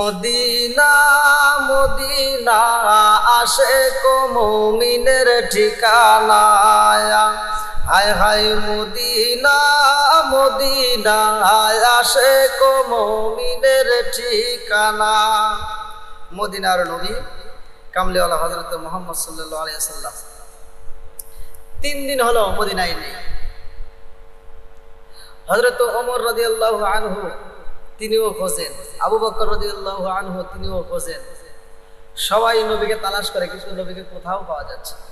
Medina Medina আসে কমিনের ঠিকানা হায় হায় Medina Medina আসে কমিনের ঠিকানা। মদিনার নবী কামলিওয়ালা হজরত মোহাম্মদ সাল্লাহ আলিয়া সাল্লাম তিন দিন হলো মদিনায় নেই। হজরত ওমর রাদিয়াল্লাহু আনহু তিনিও খোঁজেন। আবু বকর রাদিয়াল্লাহু আনহু তিনিও খোঁজেন। সবাই নবীকে তালাশ করে, কিন্তু নবীকে কোথাও পাওয়া যাচ্ছে না।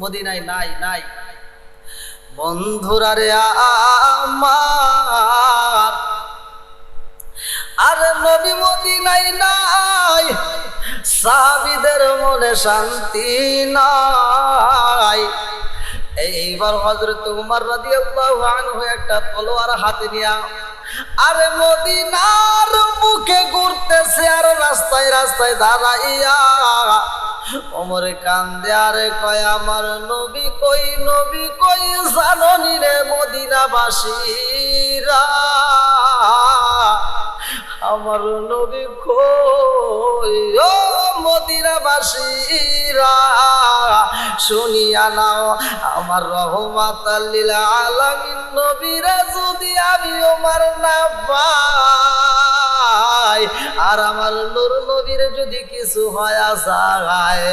মদিনায় নাই নাই। বন্ধুরা রে আমার, আরে নবী মদিনায় নাই। সাবিদের মনে শান্তি নাই। এইবার হজরত উমর রাদিয়াল্লাহু আনহু একটা তলোয়ার হাতে নিয়া আরে মদিনার মুখে ঘুরতেছে আর রাস্তায় রাস্তায় দাঁড়াইয়া ওমর কান্দে, আরে কয়, আমার নবী কই নবী কই, জাননি রে মদিনাবাসীরা? আমার নবী কই, ও মদিনাবাসীরা? শুনিয়া নাও, আমার রহমাত আলামিন, নবীরা যদি আমি ওমার না পাই আর আমার নূর নবীর যদি কিছু হয় যায়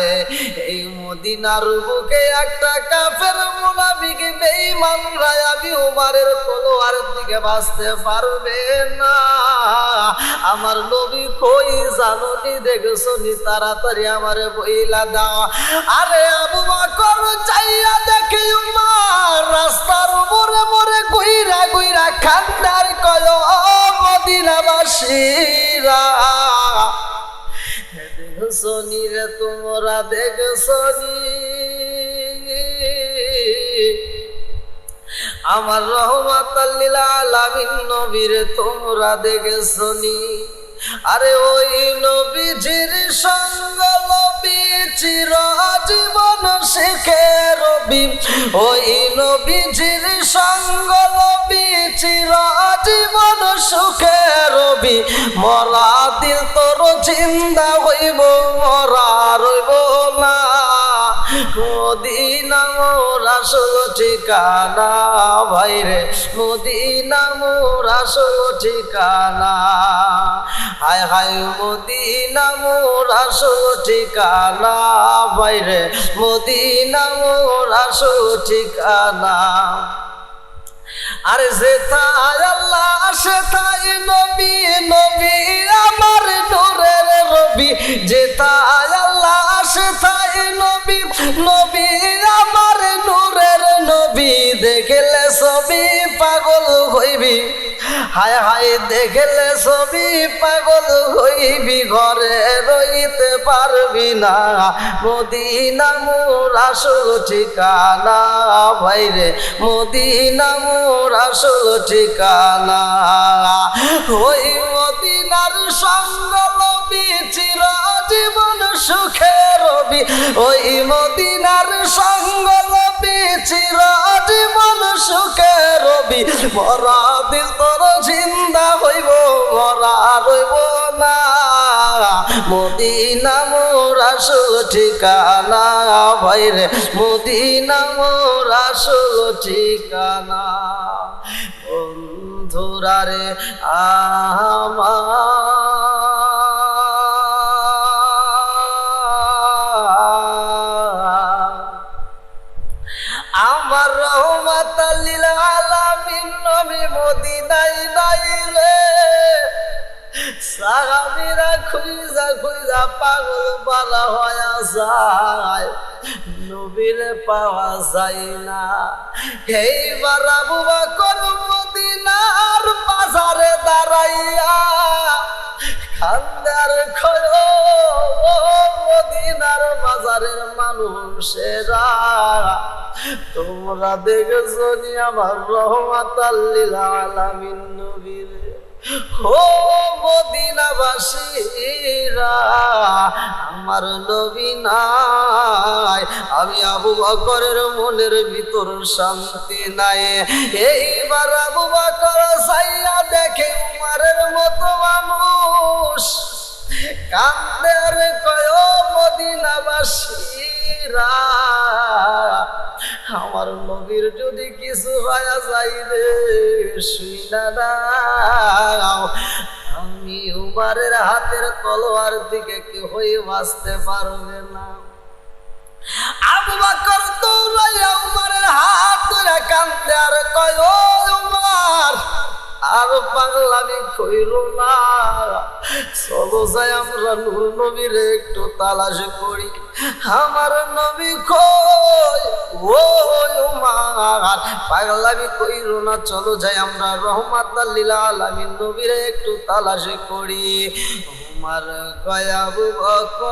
এই মদিনার বুকে একটা কাফের মুনাফিক বেঈমান আমি উমারের তলোয়ার দিকে বাঁচতে পারবে না। আমার নবী কই জানুনি দেখছ নি? তাড়াতাড়ি আমারে বইলা দাও। আরে আবু বকর যাইয়া দেখি উমার রাস্তার মোরে মোরে গুইরা গুইরা খান্দার কয় ও রে, তোমরা দেখছ নি আমার রহমাত নবীর, তোমরা দেখেছ নি আরে ওই নবীজির সঙ্গ লবি জীবন শিখে রবি। ওই নবীজির সঙ্গ সুখে রবি মরা দিল তোর চিন্তা হইব, মরা রইব না। মদিনা মোর আসল ঠিকানা ভাইরে মদিনা মোর আসল ঠিকানা। হায় হায়, মদিনা মোর আসল ঠিকানা ভাইরে মদিনা মোর আসল ঠিকানা। আরে যেথায় আল্লাহ সেথায় নবী নবী আমার নূরের রবি। যেথায় আল্লাহ সেথায় নবী নবী আমার নূরের নবী। দেখলে ছবি পাগল হইবি, হায় হায়, দেখলে ছবি পাগল হইবি। ঘরে রইতে পারবি না, মদিনা মোর আসল ঠিকানা। ভাইরে, মদিনা মোর আসল ঠিকানা। ওই মদিনার সঙ্গ লবি চির জীবন সুখে রবি। ওই মদিনার সঙ্গ লবি চির জীবন সুখে রবি। মরা দিল তোর জিন্দা হইব মরা রইব না। মদিনা মোর আসল ঠিকানা ভাইরে মদিনা মোর আসল ঠিকানা বন্ধুরারে আমার খুঁজা পাগল পালা হয়ে যায়। নবীরে পাওয়া যায় না। এইবার আবু বকর মদিনার বাজারে দাঁড়াইয়া খান্দার খয় বাজারের মানুষেরা, তোমরা দেখেছ নি আমার রহমাত আলামিন নবীর? ও আমার নবী নাই। আমি আবু বকরের মনের ভিতর শান্তি নাই। এইবার আবু বকর সাইয়া দেখে উমারের মতো মানুষ। কান্দে আর কয় মদিনাবাসীরা। আমার নবীর যদি কিছু হয়ে যাই রে আমি উমারের হাতের তলোয়ার দিকে কেউই বাঁচতে পারবে না। আবু বকর দৌড়াইয়া উমারের হাত ধরে কান্দে আর কয় উমার আর পাগলামি কইল না। চলো যাই আমরা নূর নবীর একটু তালাশ করি। আমার নবী কই? ও উমার। পাগলামি কইল না, চলো যাই আমরা রহমাত আল্লিল আলামিন নবীর একটু তালাশ করি। উমার কয়াবু বকর,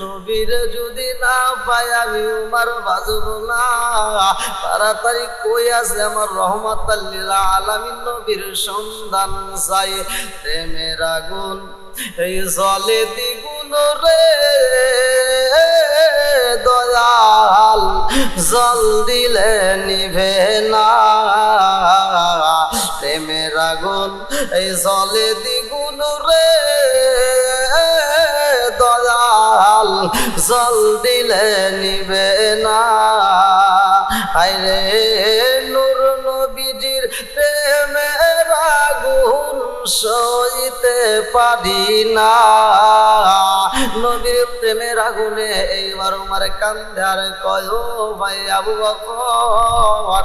নবীর যদি তাড়াতাড়ি কই আছে আমার রহমত সন্ধান চাই। প্রেমের আগুন, এই জলে দ্বিগুণ রে। দয়াল জল দিলে নিভে না। প্রেমের আগুন, এই জলে দ্বিগুণ জল দিলে নিবে না। আইরে নূর নবীজির প্রেমের আগুন সইতে পারি না। নবীর প্রেমের আগুনে এইবার আমার কান্দার কয় ভাই আবু বকর।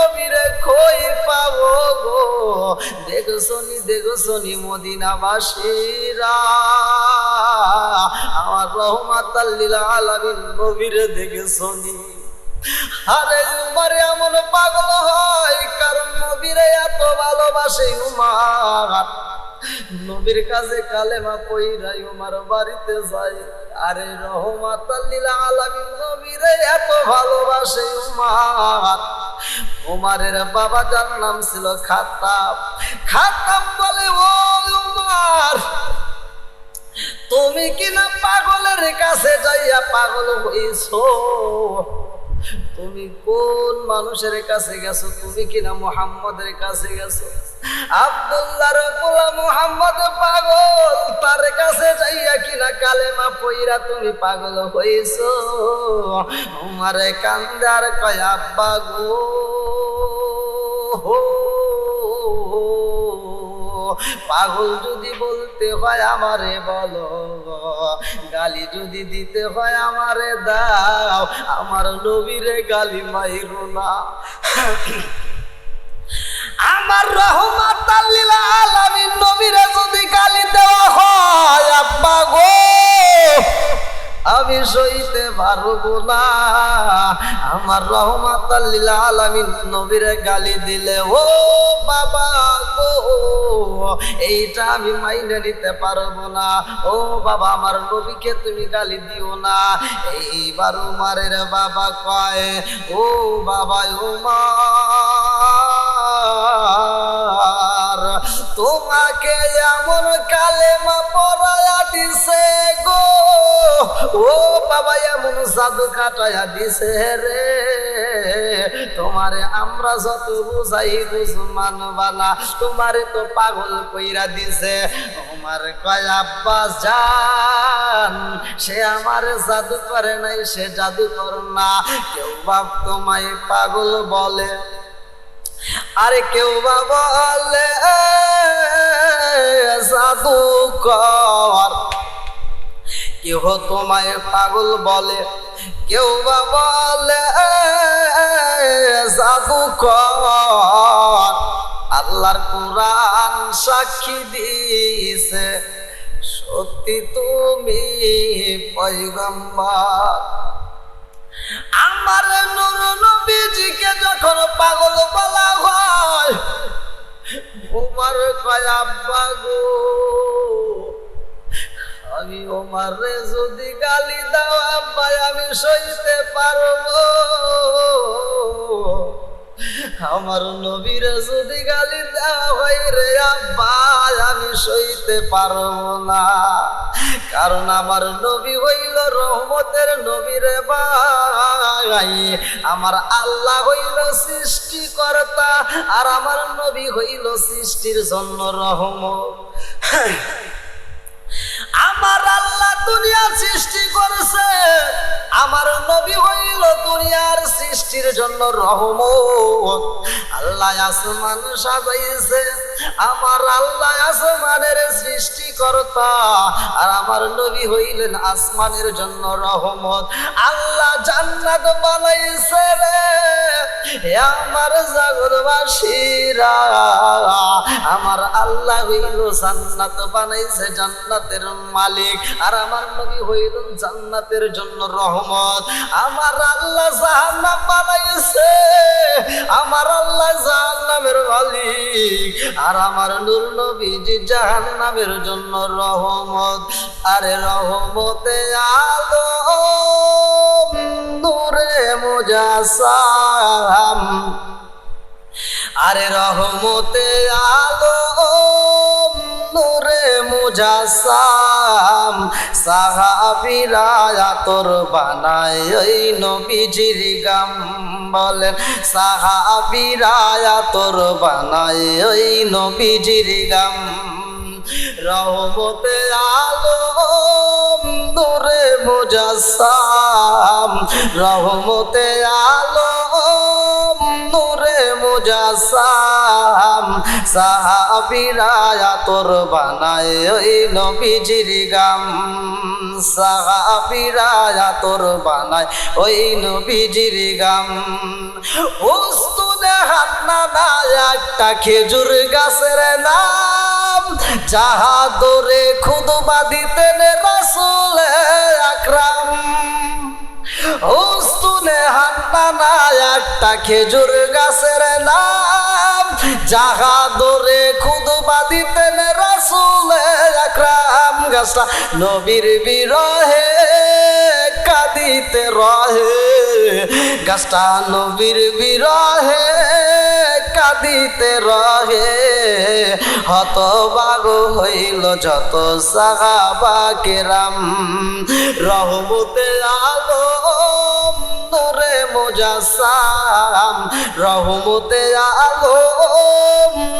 নবীরে খই পাবো গো। দেখো শনি দেখো শনি মদিনাবাসীরা। আমার রহমাতাল্লিল আলামিন নবীরে দেখে শনি আরে উমার, এমন পাগল হয়, কারণ নবীরে এত ভালোবাসে উমার। নবীর কাছে কালেমা কইরাই উমার বাড়িতে যায়। আরে রহমাত আলামিন নবীরে এত ভালোবাসে উমার। উমারের বাবা যার নাম ছিল খাতাব। খাতাব বলে, ও উমার, তুমি কিনা পাগলের কাছে যাইয়া পাগল হইছো? তুমি কোন মানুষের কাছে গেছো? তুমি কিনা মোহাম্মদের কাছে গেছো? আব্দুল্লাহর পোলা মোহাম্মদ পাগল, তার কাছে যাইয়া কিনা কালেমা পইরা তুমি পাগল হইছো? আমারে কান্দার কয়, আব্বা গো পাগল যদি বলতে হয় আমারে বলো, গালি যদি দিতে হয় আমারে দাও, আমার নবীরে গালি মাইরো না। আমার রহমাত আমি নবীরে যদি গালি দেওয়া হয়, আব্বা গো। আমি সইতে পারব না। আমার রহমাত আলামিন নবীরে গালি দিলে, ও বাবা গো, এইটা আমি মাইনে নিতে পারব না। ও বাবা, আমার নবীকে তুমি গালি দিও না। এইবার উমারের বাবা কয়, ও বাবা উমার তোমাকে এমন কালেমা পড়ায়া দিছে গো। ও বাবা, এমন জাদু কাটায়া দিছে রে। তোমারে আমরা যত বুঝাই বুঝ মানবা না তোমারে তো পাগল কইরা দিছে। আমার কয় আব্বাস জান, সে আমার জাদু করে নাই, সে জাদু কর না। কেউ বাপ তোমায় পাগল বলে, আরে কেউ বা বলে জাদু কর। কেহ তোমায় পাগল বলে, কেউ বা বলে, জাদু কর। আল্লাহর কোরআন সাক্ষী দিছে সত্যি তুমি পয়গম্বর। আমার নুর নবীজিকে যখন পাগল বলা হয় উমার কয়, আব্বা গো, আমি ওমার রে যদি গালি দাও আব্বাই আমি সইতে পারব। আমার নবীরে যদি গালি দেওয়া হয় রে আব্বাই আমি সইতে পারব না। কারণ আমার নবী হইল রহমতের নবীরে ভাই। আমার আল্লাহ হইল সৃষ্টিকর্তা আর আমার নবী হইল সৃষ্টির জন্য রহমত। আমার আল্লাহ দুনিয়া সৃষ্টি করেছে। আমার নবী হইল দুনিয়ার সৃষ্টির জন্য রহমত। আল্লাহ আসমান সাজাইছে। আমার আল্লাহ আসমানের সৃষ্টিকর্তা। আর আমার নবী হইলেন আসমানের জন্য রহমত। আল্লাহ জান্নাত বানাইছে রে। আমার জগৎবাসীরা আমার আল্লাহ হইল জান্নাত বানাইছে জান্নাতের মালিক। আর আমার নবী হইলেন জান্নাতের জন্য রহমত। আমার আল্লাহ জাহান্নাম বানাইছে। আমার আল্লাহ জাহান্নামের মালিক। আর আমার নূর নবীজি জাহান্নামের জন্য রহমত। আরে রহমতে আলো নূরে মুজাসাম। আরে রহমতে আলো নূরে মুজাসাম, সাহাবিরা তোর বানায় ওই নবীজির গাম বলেন সাহাবিরা তোর বানায় ওই নবীজির গাম রহমতে আলো নূরে মুজাসাম, রহমতে আলো মুজাসাম সাহাবিরা তোর বানায় ওই নবীজির গাম। সাহাবিরা তোর বানায় ওই নবীজির গাম। উস্তুনে হান্না না একটা খেজুর গাছের নাম। যাহা দরে খুদবা দিতেন রাসুল আকরাম। উস্তুনে হান্না একটা খেজুর গাছের নাম। যাহা দরে খুদবা দিতেন রাসুলে আকরাম গাছটা, নবীর বিরহে কাঁদিতে রহে। গাছটা নবীর বিরহে কাঁদিতে রহে হত বাগ হইল যত সাহাবা কেরাম। রহমতে আলো নূরে মুজাসাম, রহমতে আলো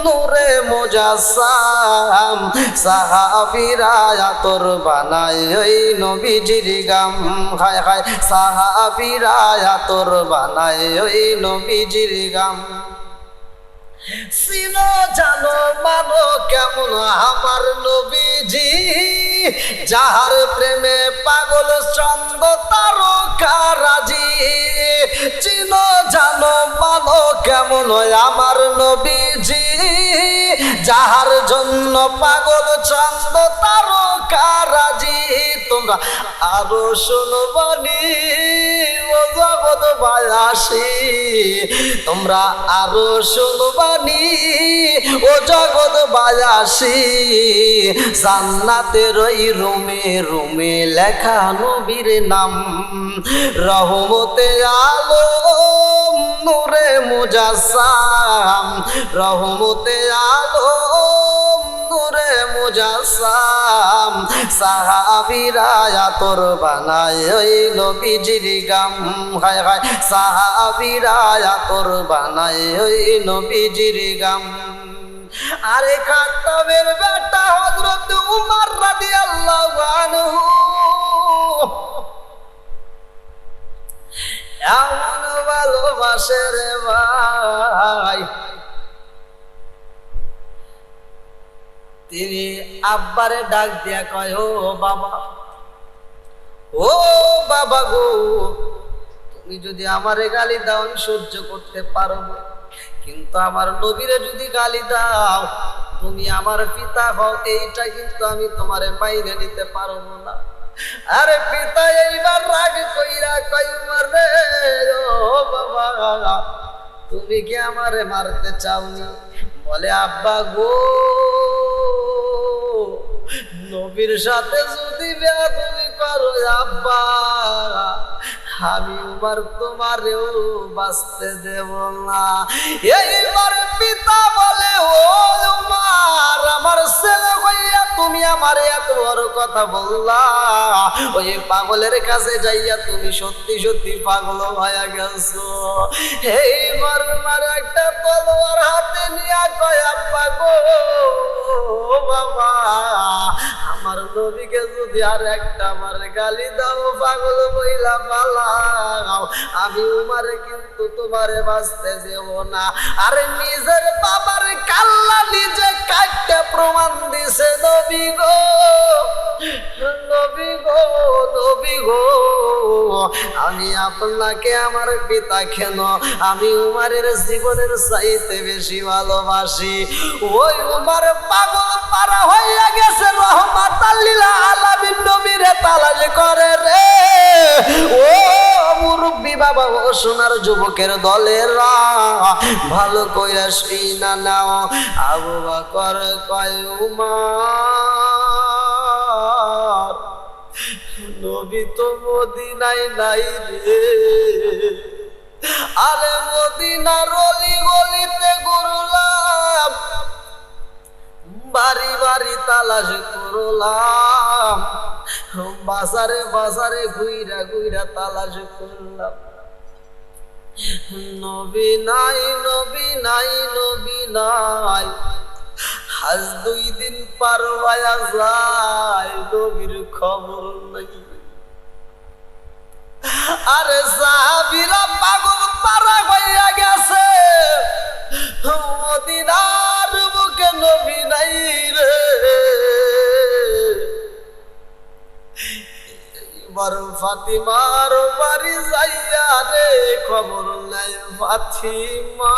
নূরে মুজাসাম। সাহাবিরা তোর বানায় ওই নবীজির গাম। হায় হায়, সাহাবিরা তোর বানায় ওই নবীজির গাম। সিনো জানো মানো কেমন আমার নবীজি, যাহার প্রেমে পাগল চন্দ তারকারাজি চিনো জানো মানো কেমন আমার নবীজি, যাহার জন্য পাগল চন্দ তারকারাজি তোমরা? আরও শুনবানি ও জগৎ বায়াসী। তোমরা আরও শুনবানি ও জগৎ বায়াসী। জান্নাতের ওই রুমে রুমে লেখা নবীর নাম। রহমতে আলো, নূরে মুজাসাম রহমতে আলো নূরে মুজাসাম সাহাবিরা তোর বানায় ওই নবীজির গাম। হায় হায়, সাহাবিরা তোর বানায় ওই নবীজির গাম। আরে খাতাবের বেটা হযরত উমর রাদিয়াল্লাহু আনহু। এমন ভালোবাসে রে ভাই। তিনি আব্বারে ডাক দিয়া কয়, ও বাবা ও বাবা গো, তুমি যদি আমারে গালি দাও, আমি সহ্য করতে পারব কিন্তু আমার নবীরে যদি গালি দাও, তুমি আমার পিতা হও, এইটা কিন্তু আমি তোমারে মাইনে নিতে পারব না। আরে পিতা, এইবার রাগ কইরা কই মারবে ও বাবা, তুমি কি আমারে মারতে চাও চাওনি? বলে, আব্বা গো নবীর সাথে যদি তুমি করো, আব্বা, আমি উমার তোমারেও বাঁচতে দেব না। এইবার পিতা বলে আমার পাগলের কাছে যাইয়া তুমি সত্যি সত্যি পাগল হয়ে গেছো। আমার একটা তলোয়ার হাতে কয় বাবা, আমার নবীকে যদি আর একটা আমার গালি দাও, পাগল বইলা পালাও, আমি উমারে কিন্তু তোমারে বাঁচতে দেব না। আরে নিজের বাবার কাল্লা নিজে কাটতে প্রমাণ দিছে আমি আপনাকে আমার পিতা কেন? আমি উমারের জীবনের চাইতে বেশি ভালোবাসি। ওই উমার পাগল পারা হইয়া গেছে রহমাত আলামিন, নবীরে তালাশ করে রে। ও মুরব্বী বাবা, ও সোনার যুবকের দলেরা, ভালো কইরা শুই না নাও। আবু বকর কয় উমার নবী তো মদিনায় নাই রে। আরে মদিনার অলি গলিতে গুরুলাম বাড়ি বাড়ি তালাশ করলাম, বাজারে বাজারে ঘুইরা ঘুইরা তালাশ করলাম। নবী নাই নবী নাই নবী নাই, আজ দুই দিন পার যায়, নবীর খবর নাই। আরে সাহাবিরা পাগল পারা হইয়া গেছে। মদিনার বুকে নবী নাই রে। এবার ফাতিমার বাড়ি যাইয়া রে, খবর নাই ফাতিমা।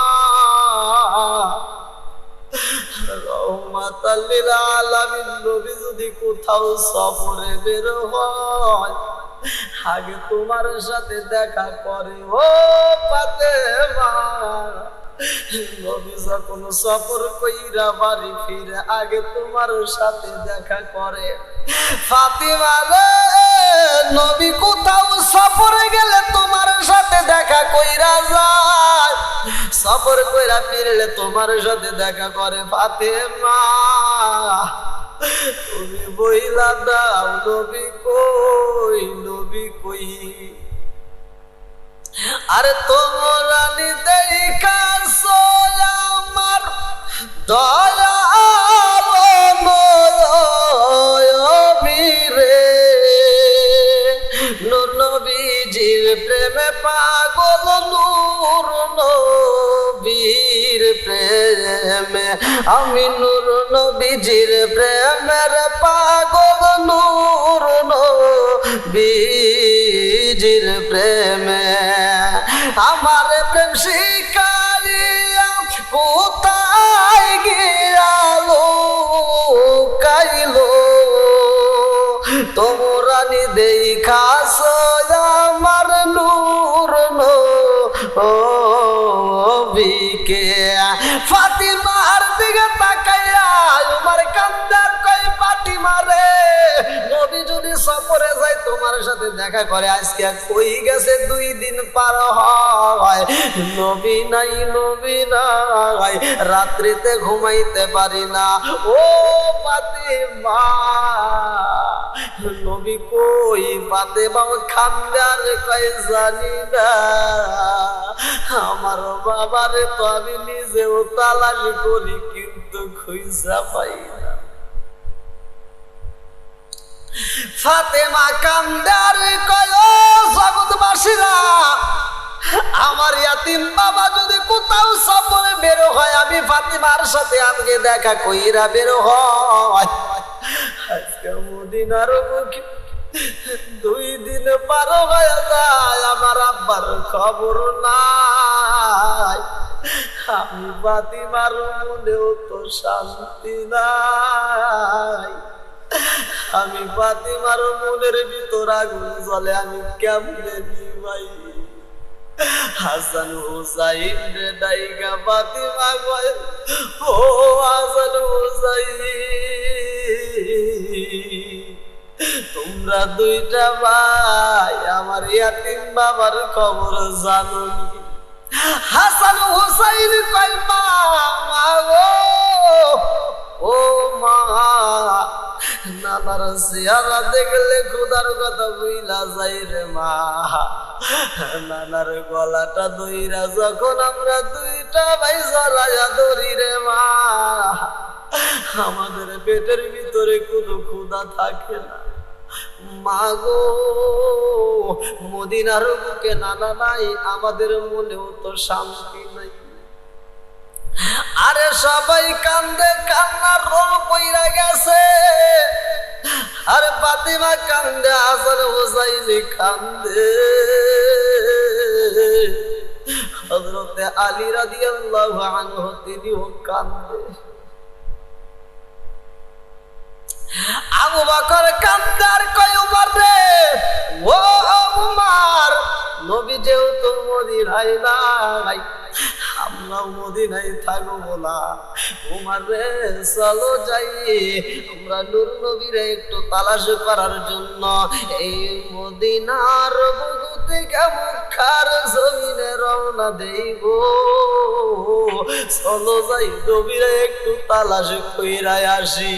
নবী যদি কোথাও সফরে বের হয়, আগে তোমার সাথে দেখা করে, ও ফাতেমা। নবী যখন সফর কইরা বাড়ি ফিরে, আগে তোমার সাথে দেখা করে। ফাতিমা নবী কোথাও সফরে গেলে তোমার সাথে দেখা কইরা যায়। সফর কইরা ফিরলে তোমার সাথে দেখা করে ফাতেমা। তুমি বইলা দাও, নবী কই নবী কই? আরে তোমরা দেখা আমার দয়াবীরে প্রেমে পাগল নূর নবীর প্রেমে আমি নূর নবীজির প্রেমের পাগল নূর নবীজির প্রেমে। সফরে যাই, তোমার সাথে দেখা করে আজকে কই গেছে দুই দিন পার হয়? নবী নাই নবী নাই, রাত্রিতে ঘুমাইতে পারি না। ও ফাতিমা, নবী কই? ফাতেমা খান্দার কই জানি না, আমার বাবারে তো আমি নিজেও তালাশ করি, কিন্তু খুঁজা পাই না। ফাতেমা কান্দার কয় জগৎবাসীরা, আমার ইয়াতিম বাবা যদি কোথাও সফরে বের হয়, আমি ফাতিমার সাথে আজকে দেখা কইরা বের হয়। দুই দিন পার হয়ে যায়, আমার আব্বার খবর নাই। আমি ফাতিমার মনেও তো শান্তি নাই। আমি ফাতিমার মনের ভিতর আগুন জ্বলে, আমি কেমনে ভাই হাসান হুসাইন রে ডাইগা ফাতিমা কয়, ও হাসান হুসাইন, তোমরা দুইটা ভাই, আমার ইয়াতিম বাবার খবর জানো? হাসান হুসাইন কয়, মা মা গো, ও মা নানার চেহারা দেখলে খুদার কথা যাই রে মা। নানার গলাটা দইরা যখন আমরা দুইটা ভাই ধরি রে মা। আমাদের পেটের ভিতরে কোনো ক্ষুদা থাকে না। মাগো মদিনার বুকে নানা নাই, আমাদের মনেও তো শান্তি নাই। আরে সবাই কান্দে, কান্নার রোল পইরা গেছে। আরে পাতিমা কান্দে আসার হোসাইনি কান্দে। হজরতে আলী রাদিয়াল্লাহু আনহু, তিনিও কান্দে। আবু বকর কান্দার কয়, উমর রে, ও উমর, নবী যেহেতু মদিনায় নাই, আমরাও মদিনায় থাকব না। উমর রে, চলো যাই, আমরা নূর নবীরে একটু তালাশ করার জন্য। এই মদিনার বুকু থেকে জমিনে রওনা দেব চলো যাই নবীরে একটু তালাশ কইরাই আসি।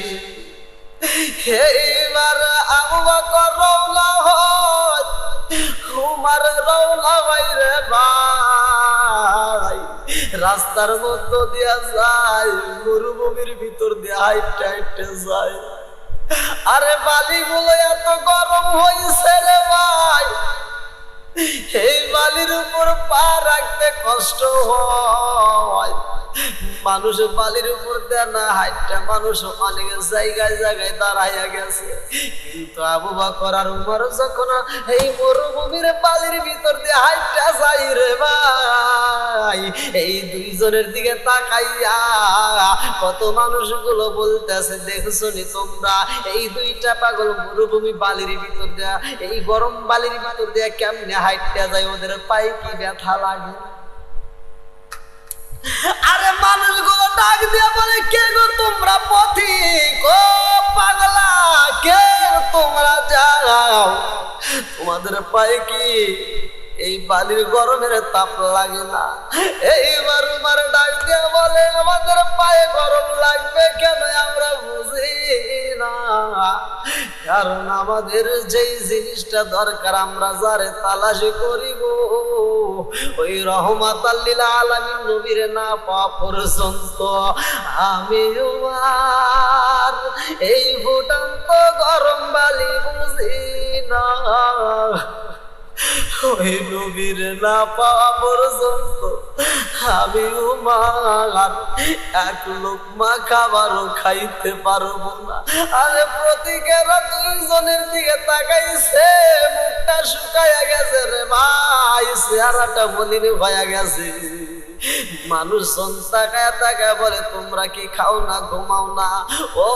এইবার বকর রওনা হয়। উমার রওনা বাইরে ভাই। রাস্তার মধ্য দিয়া যায়, মরুভূমির ভিতর দিয়া হাইটে হাইটে যায়। আরে বালিগুলো এত গরম হয়েছে রে ভাই। এই বালির উপর পা রাখতে কষ্ট হয়। মানুষ বালির উপর দেয় না, হাইটটা মানুষ অনেক জায়গায় জায়গায় দাঁড়াইয়া গেছে। কিন্তু আবু বাকর আর উমর যখন এই মরুভূমির বালির ভিতর দিয়ে হাইটটা যাই রে ভাই, এই দুইজনের দিকে তাকাইয়া কত মানুষগুলো বলতেছে, দেখছ নি তোমরা, এই দুইটা পাগল মরুভূমি বালির ভিতর দেয়া, এই গরম বালির ভিতর দিয়ে কেমনে হাইটটা যায়, ওদের পায়ে কি ব্যথা লাগে? আরে মানুষগুলো ডাক দিয়ে বলে, কে গো তোমরা পথি? গো পাগলা, কে তোমরা যাও তোমাদের পায়ে কি এই বালির গরমের তাপ লাগে না। এইবার উমার ডাক দিয়ে বলে, আমাদের পায়ে গরম লাগবে কেন আমরা বুঝি না? কারণ আমাদের যেই জিনিসটা দরকার আমরা যারে তালাশি করিব, ওই রহমাত আল্লিল আলামিন নবীর না পাওয়া পর্যন্ত আমি আর এই ফুটান্ত গরম বালি বুঝি না। ওই নবীর না পাওয়া পর্যন্ত আমি উমার, এক লোকমা খাবারও খাইতে পারব না। আরে প্রতীকেরা দুইজনের দিকে তাকাইছে, মুখটা শুকাইয়া গেছে রে ভাই, চেহারাটা বলিনি হয়ে গেছে। মানুষ তাকায় তাকায় বলে, তোমরা কি খাও না, ঘুমাও না? ও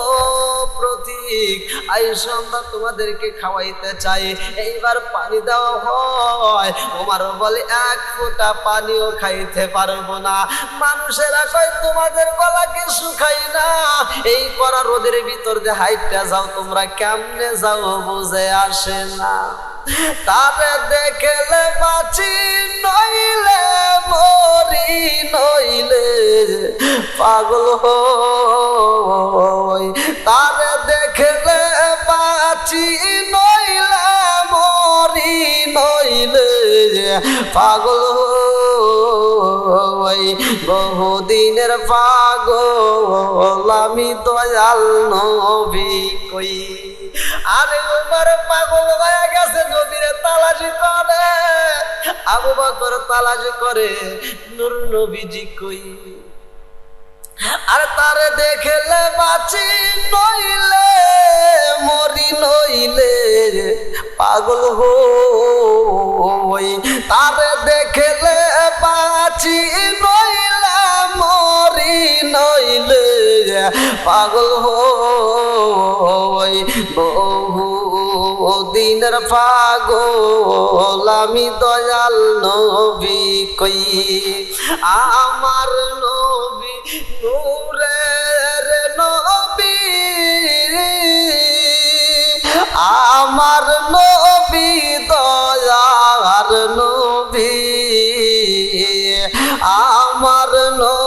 প্রতীক, আইস, আমরা তোমাদেরকে খাওয়াইতে চাই। এইবার পানি দেওয়া হয়। তোমার বলে, এক ফোঁটা পানিও খাইতে পারব না। মানুষেরা কয়, তোমাদের গলাকে শুকাই না? এই করা রোদের ভিতর দিয়ে হাইটটা যাও, তোমরা কেমনে যাও বুঝে আসে না। তারে দেখলে বাঁচি নইলে, মরি নইলে পাগল হই। তারে দেখলে বাঁচি নইলে, মরি নইলে পাগল হই। বহুদিনের পাগল, আমি দয়াল নবী কই। পাগল হয়ে গেছে তালাশি করে। আবু বকর তালাশি করে, নূর নবীজি কই? আর তারে দেখলে বাঁচি নইলে, মরি নইলে পাগল হই। তারে দেখলে বাঁচি নইলে মরি নইলে পাগল হই। বহু মদিনার পাগল আমি দয়াল নবী কই। আমার নবী নূরের নবী। আমার নবী দয়ার নবী। আমার নবী